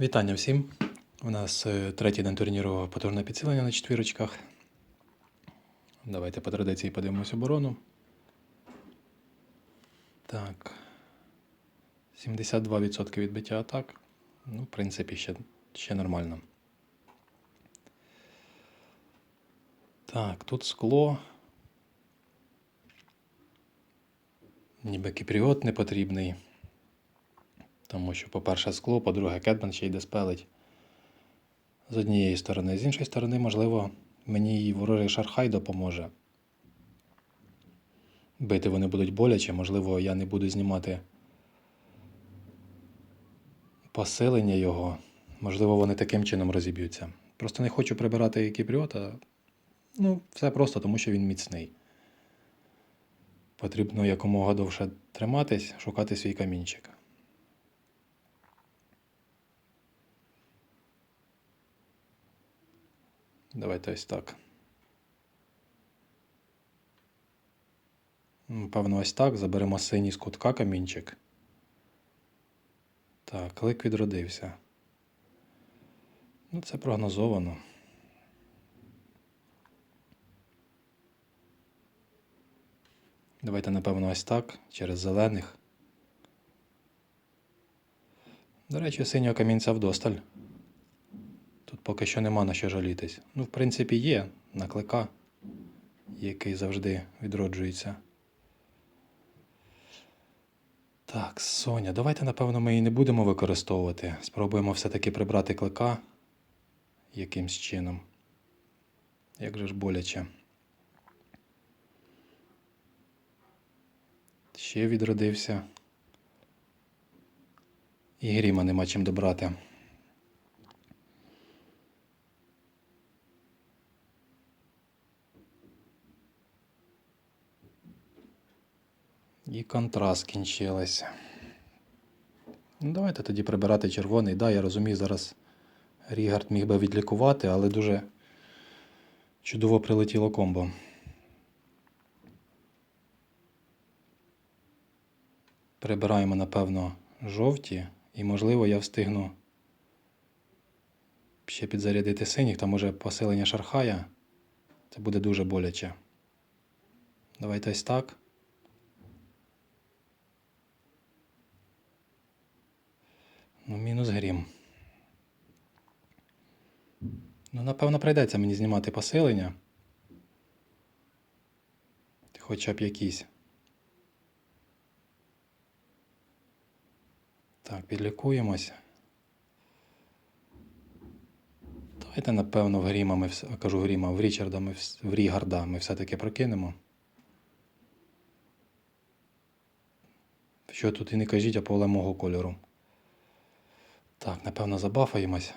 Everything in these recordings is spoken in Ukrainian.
Вітання всім. У нас е, третій день турніру потужне підсилення на четвірочках. Давайте по традиції подивимось оборону. Так. 72% відбиття атак. Ну, в принципі, ще, ще нормально. Так, тут скло. Ніби кіпріот не потрібний. Тому що, по-перше, скло, по-друге, Кетман ще й диспелить з однієї сторони. З іншої сторони, можливо, мені і ворожий шархай допоможе. Бити вони будуть боляче, можливо, я не буду знімати посилення його. Можливо, вони таким чином розіб'ються. Просто не хочу прибирати кіпріота. Ну, все просто, тому що він міцний. Потрібно якомога довше триматись, шукати свій камінчик. Давайте ось так. М, Певно, ось так. Заберемо синій з кутка камінчик. Так, клик відродився. Ну, це прогнозовано. Давайте, напевно, ось так, через зелених. До речі, синього камінця вдосталь. Тут поки що нема на що жалітись. Ну, в принципі, є на клика, який завжди відроджується. Так, Соня, давайте, напевно, ми її не будемо використовувати. Спробуємо все-таки прибрати клика якимсь чином. Як же ж боляче. Ще відродився. І гріма нема чим добрати. І контраст кінчилась. Ну, давайте тоді прибирати червоний. Да, я розумію, зараз Рігард міг би відлікувати, але дуже чудово прилетіло комбо. Прибираємо, напевно, жовті, і, можливо, я встигну ще підзарядити синіх, там може посилення шархая. Це буде дуже боляче. Давайте ось так. Ну, мінус грім. Ну, напевно, прийдеться мені знімати посилення. Хоча б якісь. Так, підлікуємось. Давайте, напевно, в Гріма ми вс- кажу Гріма, в Річарда ми в Рігарда ми все-таки прокинемо. Що тут і не кажіть, а поле мого кольору. Так, напевно, забафаємось.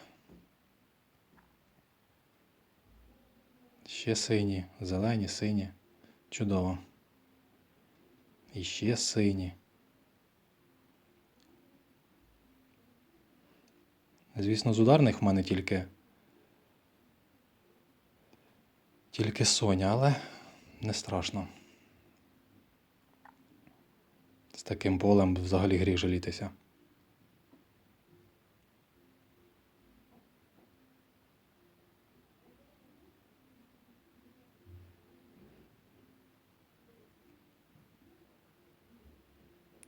Ще сині, зелені, сині. Чудово. І ще сині. Звісно, з ударних в мене тільки. Тільки Соня, але не страшно. З таким полем взагалі гріх жалітися.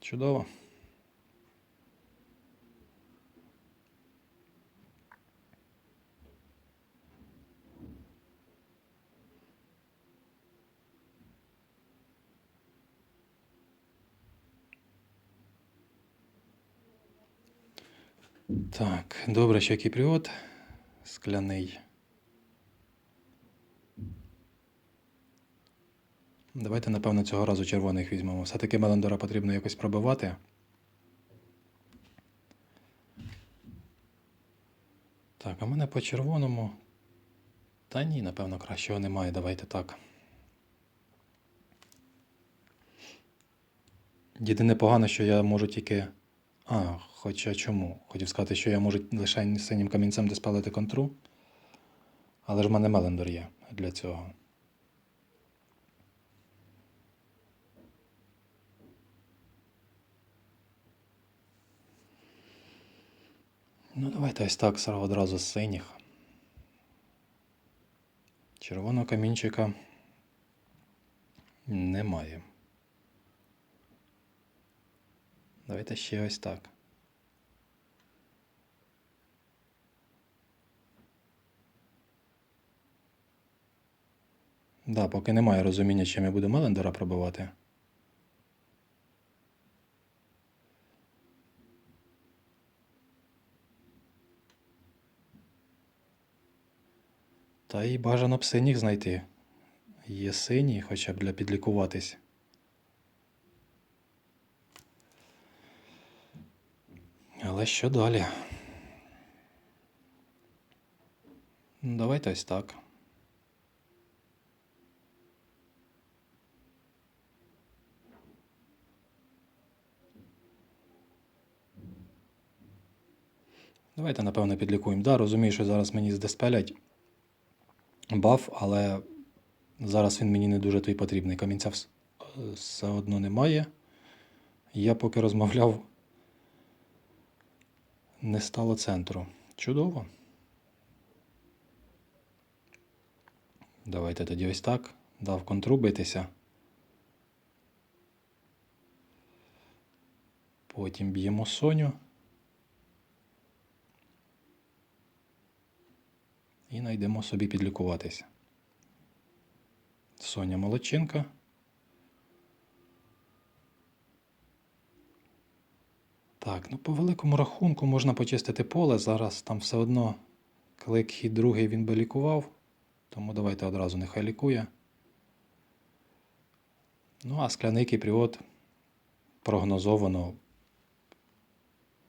Чудово. Так, добре, що кіпріот скляний. Давайте, напевно, цього разу червоних візьмемо. Все-таки Меландора потрібно якось пробивати. Так, а мене по червоному. Та ні, напевно, кращого немає. Давайте так. Єдине погано, що я можу тільки. А, хоча чому? Хотів сказати, що я можу лише синім камінцем диспалити контру. Але ж в мене Мелендор є для цього. Ну, давайте ось так одразу з синіх. Червоного камінчика немає. Давайте ще ось так. Да, поки немає розуміння, чим я буду Мелендера пробивати. Та й бажано б синіх знайти. Є сині, хоча б для підлікуватись. Але що далі? Давайте ось так. Давайте, напевно, підлікуємо. Да, розумію, що зараз мені здеспелять баф, але зараз він мені не дуже той потрібний. Камінця все одно немає. Я поки розмовляв, не стало центру. Чудово. Давайте тоді ось так. Дав контру битися. Потім б'ємо Соню. І знайдемо собі підлікуватися. Соня Молодченка. Так, ну по великому рахунку можна почистити поле. Зараз там все одно клик хід другий він би лікував. Тому давайте одразу нехай лікує. Ну, а скляний кіпріот прогнозовано.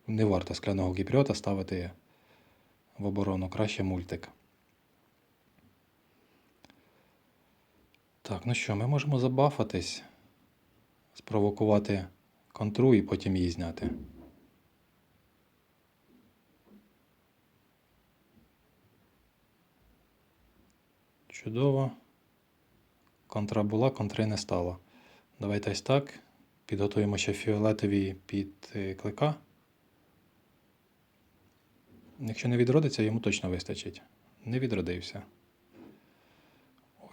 Не варто скляного кіпріота ставити в оборону. Краще мультик. Так, ну що, ми можемо забафатись, спровокувати контру і потім її зняти. Чудово. Контра була, контри не стало. Давайте ось так. Підготуємо ще фіолетові під клика. Якщо не відродиться, йому точно вистачить. Не відродився.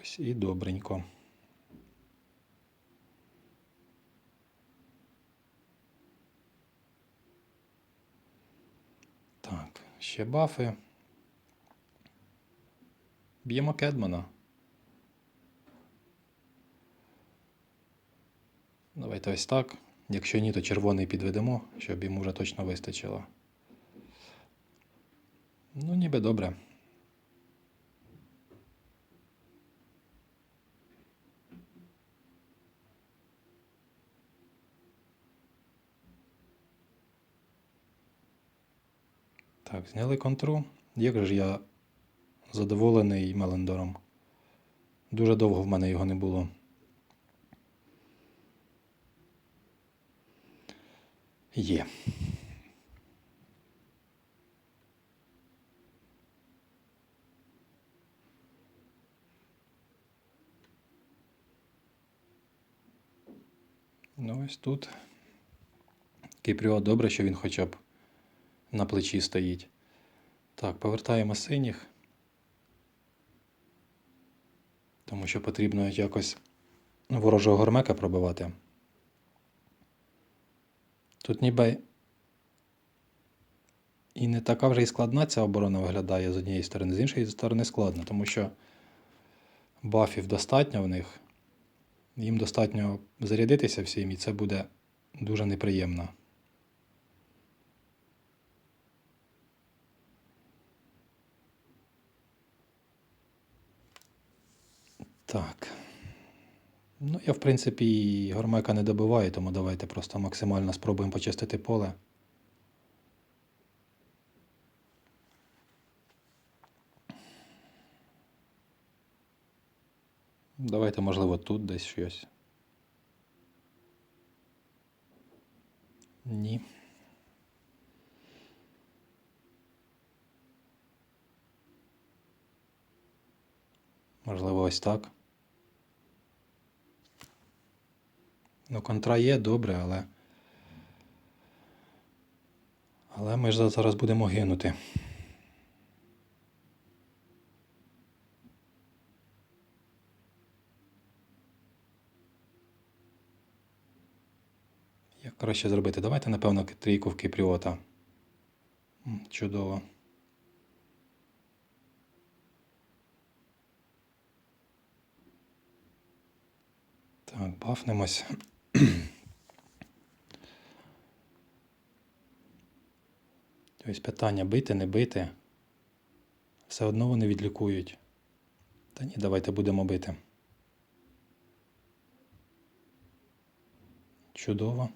Ось і добренько. Так, ще бафи. Б'ємо Кедмана. Давайте ось так. Якщо ні, то червоний підведемо, щоб йому вже точно вистачило. Ну, ніби добре. Так, зняли контру. Як же ж я задоволений Мелендором. Дуже довго в мене його не було. Є. Ну, ось тут. Кіпріо добре, що він хоча б на плечі стоїть. Так, повертаємо синіх. Тому що потрібно якось ворожого гормека пробивати. Тут ніби і не така вже і складна ця оборона виглядає з однієї сторони, з іншої сторони складно, тому що бафів достатньо в них. Їм достатньо зарядитися всім, і це буде дуже неприємно. Так. Ну, я, в принципі, і гормека не добиваю, тому давайте просто максимально спробуємо почистити поле. Давайте, можливо, тут десь щось. Ні. Можливо, ось так. Ну, контра є добре, але. Але ми ж за- зараз будемо гинути. Як краще зробити? Давайте, напевно, трійку в Кіпріота. Чудово. Так, бафнемось. Ось питання бити, не бити. Все одно вони відлікують. Та ні, давайте будемо бити. Чудово.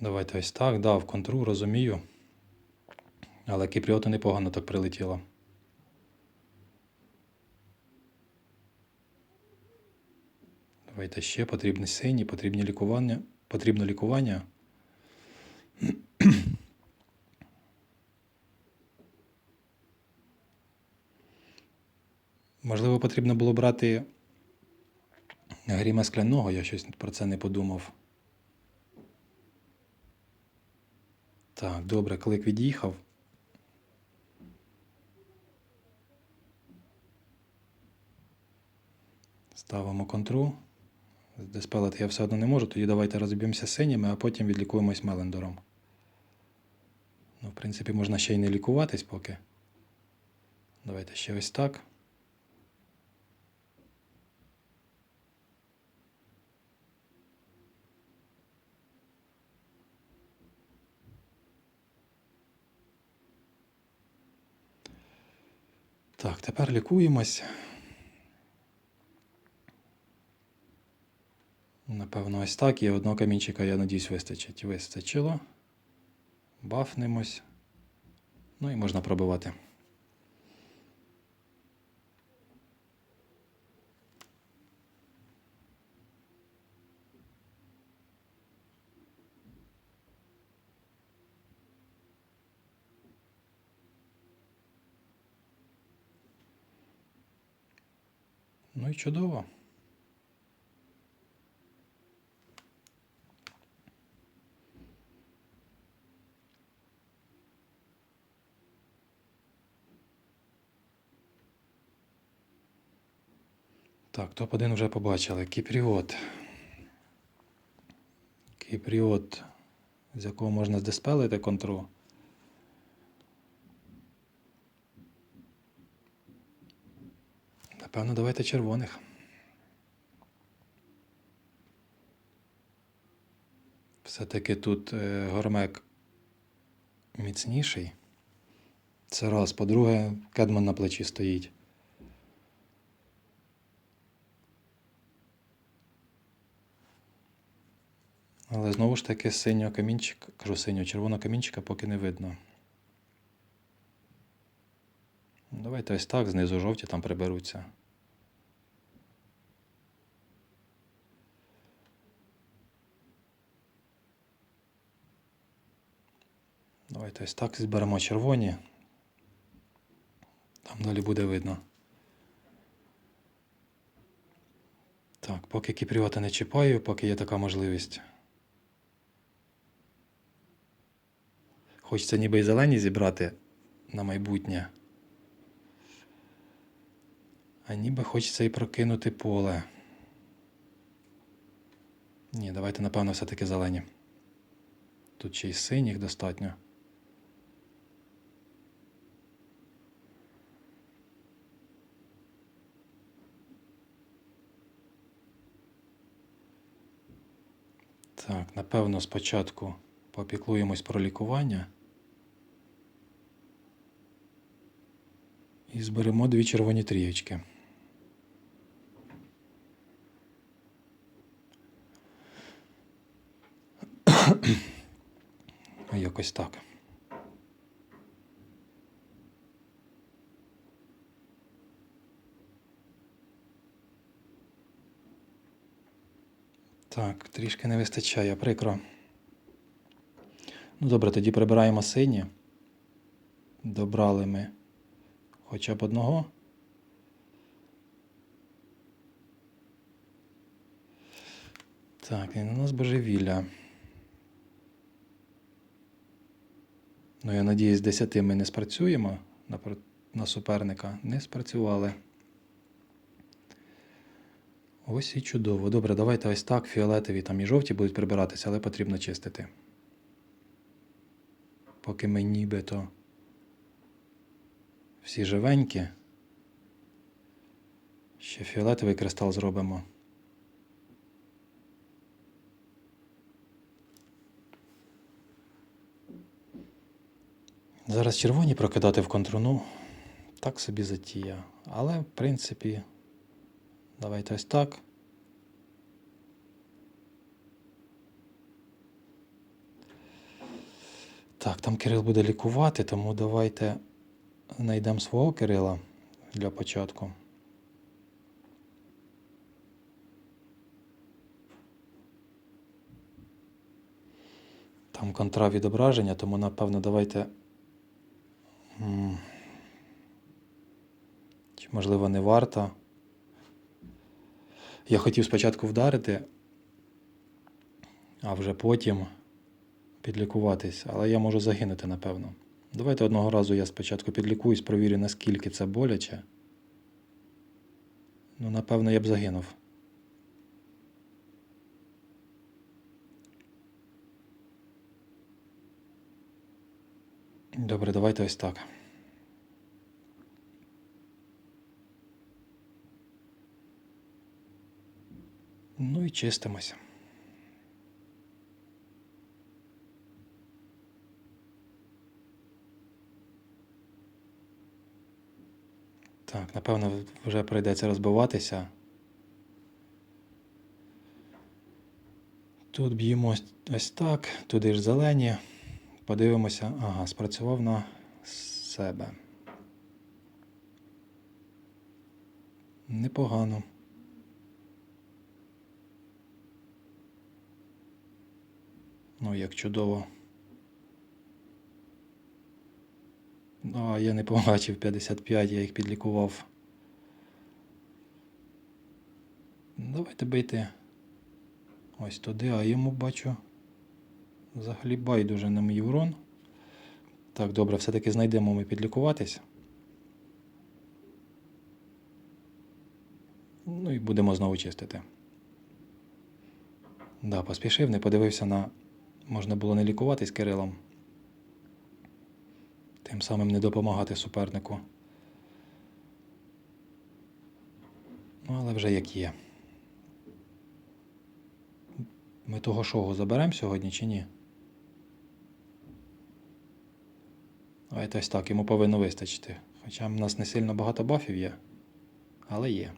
Давайте ось так. Дав контру, розумію. Але Кіпріоту непогано так прилетіло. Давайте ще потрібні сині, потрібні лікування. Потрібно лікування. Можливо, потрібно було брати гріма скляного, я щось про це не подумав. Так, добре, клик від'їхав. Ставимо контру. Диспелити я все одно не можу, тоді давайте розб'ємося синіми, а потім відлікуємось Мелендором. Ну, в принципі, можна ще й не лікуватись поки. Давайте ще ось так. Так, тепер лікуємось. Напевно, ось так. І одного камінчика, я надіюсь, вистачить. Вистачило. Бафнемось. Ну і можна пробивати. Ну і чудово. Так, топ-1 вже побачили. Кіпріот. Кіпріот, з якого можна здиспелити контру. Напевно, давайте червоних. Все-таки тут е, гормек міцніший. Це раз. По-друге, кедман на плечі стоїть. Але знову ж таки синього камінчика, кажу синього, червоного камінчика поки не видно. Ну, Давайте ось так, знизу жовті там приберуться. Давайте ось так зберемо червоні. Там далі буде видно. Так, поки кіпріота не чіпаю, поки є така можливість. Хочеться ніби і зелені зібрати на майбутнє. А ніби хочеться і прокинути поле. Ні, давайте, напевно, все-таки зелені. Тут ще й синіх достатньо. Так, напевно, спочатку попіклуємось про лікування. І зберемо дві червоні трієчки. Якось так. Так, трішки не вистачає, прикро. Ну добре, тоді прибираємо сині. Добрали ми хоча б одного. Так, і у нас божевілля. Ну, я надіюсь, з 10 ми не спрацюємо на, на суперника. Не спрацювали. Ось і чудово. Добре, давайте ось так. Фіолетові там і жовті будуть прибиратися, але потрібно чистити. Поки ми нібито всі живенькі. Ще фіолетовий кристал зробимо. Зараз червоні прокидати в контруну. Так собі затія. Але, в принципі, давайте ось так. Так, там Кирил буде лікувати, тому давайте знайдемо свого Кирила для початку. Там контра відображення, тому напевно давайте. Чи можливо не варто. Я хотів спочатку вдарити, а вже потім підлікуватись, але я можу загинути, напевно. Давайте одного разу я спочатку підлікуюсь, провірю, наскільки це боляче. Ну, напевно, я б загинув. Добре, давайте ось так. Ну і чистимося. Так, напевно, вже прийдеться розбиватися. Тут б'ємо ось- так, туди ж зелені. Подивимося. Ага, спрацював на себе. Непогано. Ну, як чудово. Ну, а я не побачив 55, я їх підлікував. Давайте бийте ось туди, а йому бачу. Взагалі байдуже на мій урон. Так, добре, все-таки знайдемо ми підлікуватись. Ну і будемо знову чистити. Да, поспішив, не подивився на. Можна було не лікуватись Кирилом. Тим самим не допомагати супернику. Ну, але вже як є. Ми того шоу заберемо сьогодні чи ні? Давайте ось так, йому повинно вистачити. Хоча в нас не сильно багато бафів є, але є.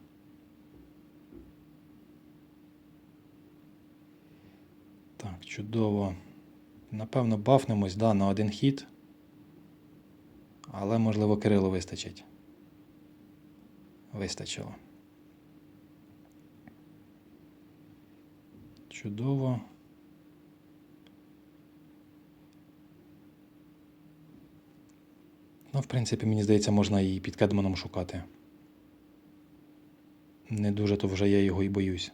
Так, чудово. Напевно, бафнемось, да, на один хід. Але, можливо, Кирилу вистачить. Вистачило. Чудово. Ну, в принципі, мені здається, можна і під Кедманом шукати. Не дуже то вже я його і боюсь.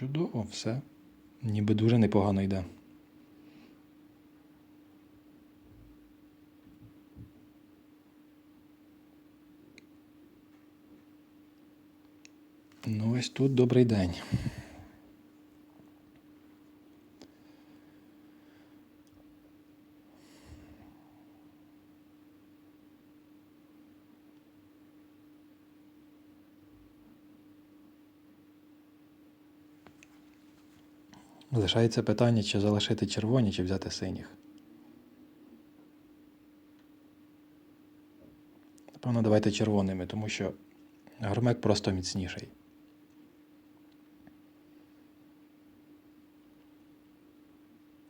Чудово, все. Ніби дуже непогано йде. Ну, ось тут добрий день. Лишається питання, чи залишити червоні, чи взяти синіх. Напевно, давайте червоними, тому що громек просто міцніший.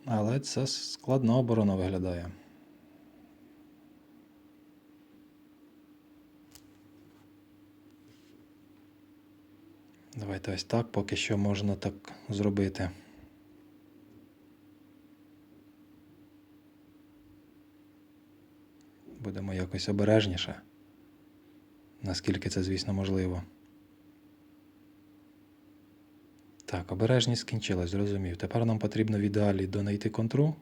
Але це складна оборона виглядає. Давайте ось так, поки що можна так зробити. Будемо якось обережніше. Наскільки це, звісно, можливо. Так, обережність скінчилась, зрозумів. Тепер нам потрібно в ідеалі донайти контру.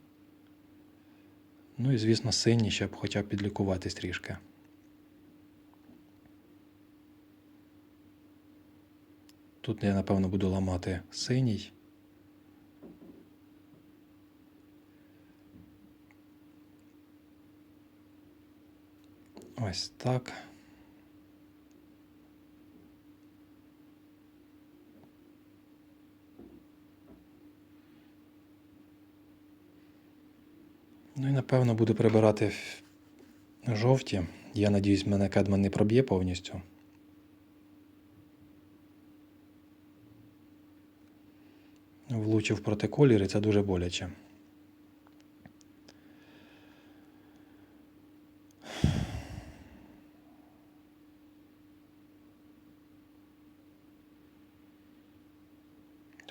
Ну і, звісно, синій, щоб хоча б підлікуватись трішки. Тут я, напевно, буду ламати синій. Ось так. Ну і напевно буду прибирати жовті. Я надіюсь, мене кадман не проб'є повністю. Влучив проти колір, і це дуже боляче.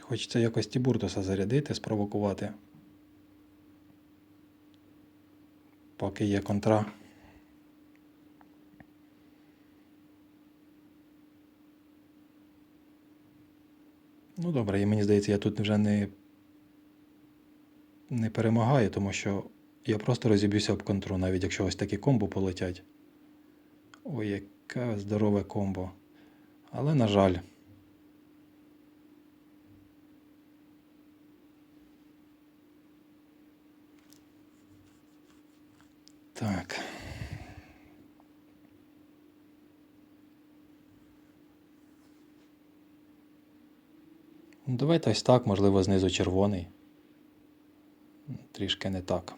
Хочеться якось Тібуртуса зарядити, спровокувати. Поки є контра. Ну добре, і мені здається, я тут вже не, не перемагаю, тому що я просто розіб'юся об контру, навіть якщо ось такі комбо полетять. Ой, яке здорове комбо. Але, на жаль. Так. Ну, Давайте ось так, можливо, знизу червоний. Трішки не так.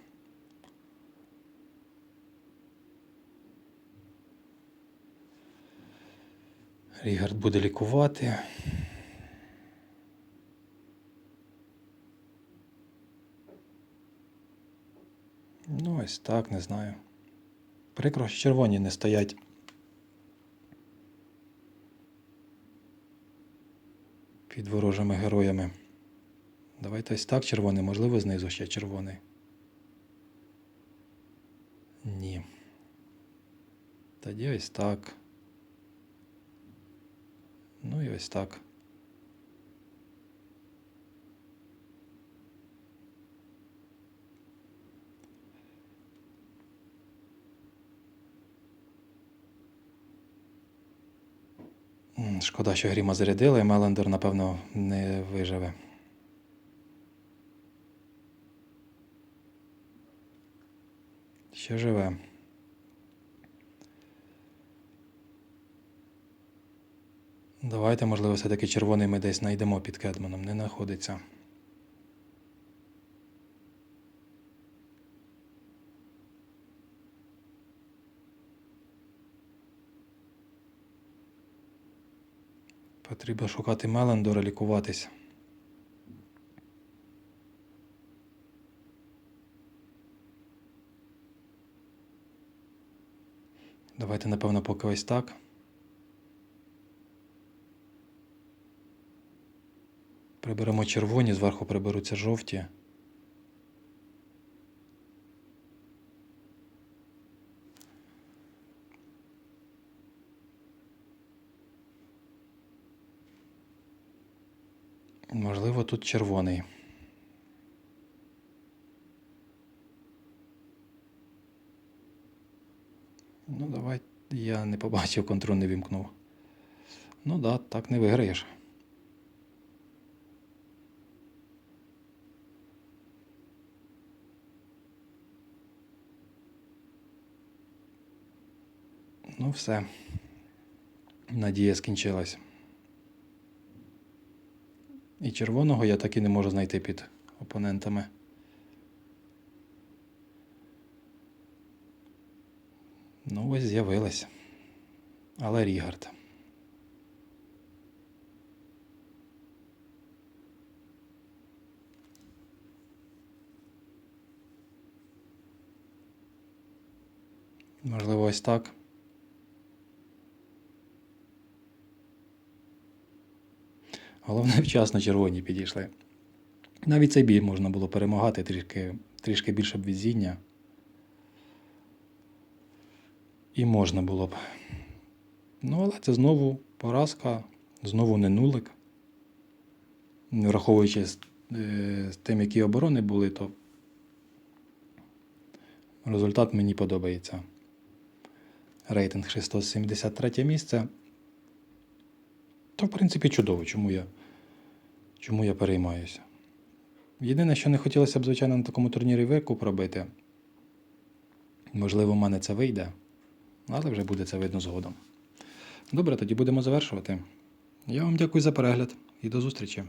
Рігард буде лікувати. Ну, ось так, не знаю. Прикро, що червоні не стоять. Під ворожими героями. Давайте ось так червоний, можливо, знизу ще червоний. Ні. Тоді ось так. Ну і ось так. Шкода, що Гріма зарядили, Мелендер, напевно, не виживе. Ще живе. Давайте, можливо, все-таки червоний ми десь знайдемо під Кедманом. Не знаходиться. Потрібно шукати Мелендора, лікуватись. Давайте, напевно, поки ось так. Приберемо червоні, зверху приберуться жовті. Можливо, тут червоний. Ну, давай. Я не побачив, контроль не вімкнув. Ну да, так не виграєш. Ну, все. Надія скінчилась. І червоного я так і не можу знайти під опонентами. Ну, ось з'явилась. Але Рігард. Можливо, ось так. Головне, вчасно червоні підійшли. Навіть цей бій можна було перемагати трішки, трішки більше б везіння. і можна було б. Ну, але це знову поразка, знову не нулик. Враховуючи з, е, з тим, які оборони були, то результат мені подобається. Рейтинг 673 місце. То, в принципі, чудово, чому я, чому я переймаюся. Єдине, що не хотілося б, звичайно, на такому турнірі викуп робити. Можливо, в мене це вийде, але вже буде це видно згодом. Добре, тоді будемо завершувати. Я вам дякую за перегляд і до зустрічі.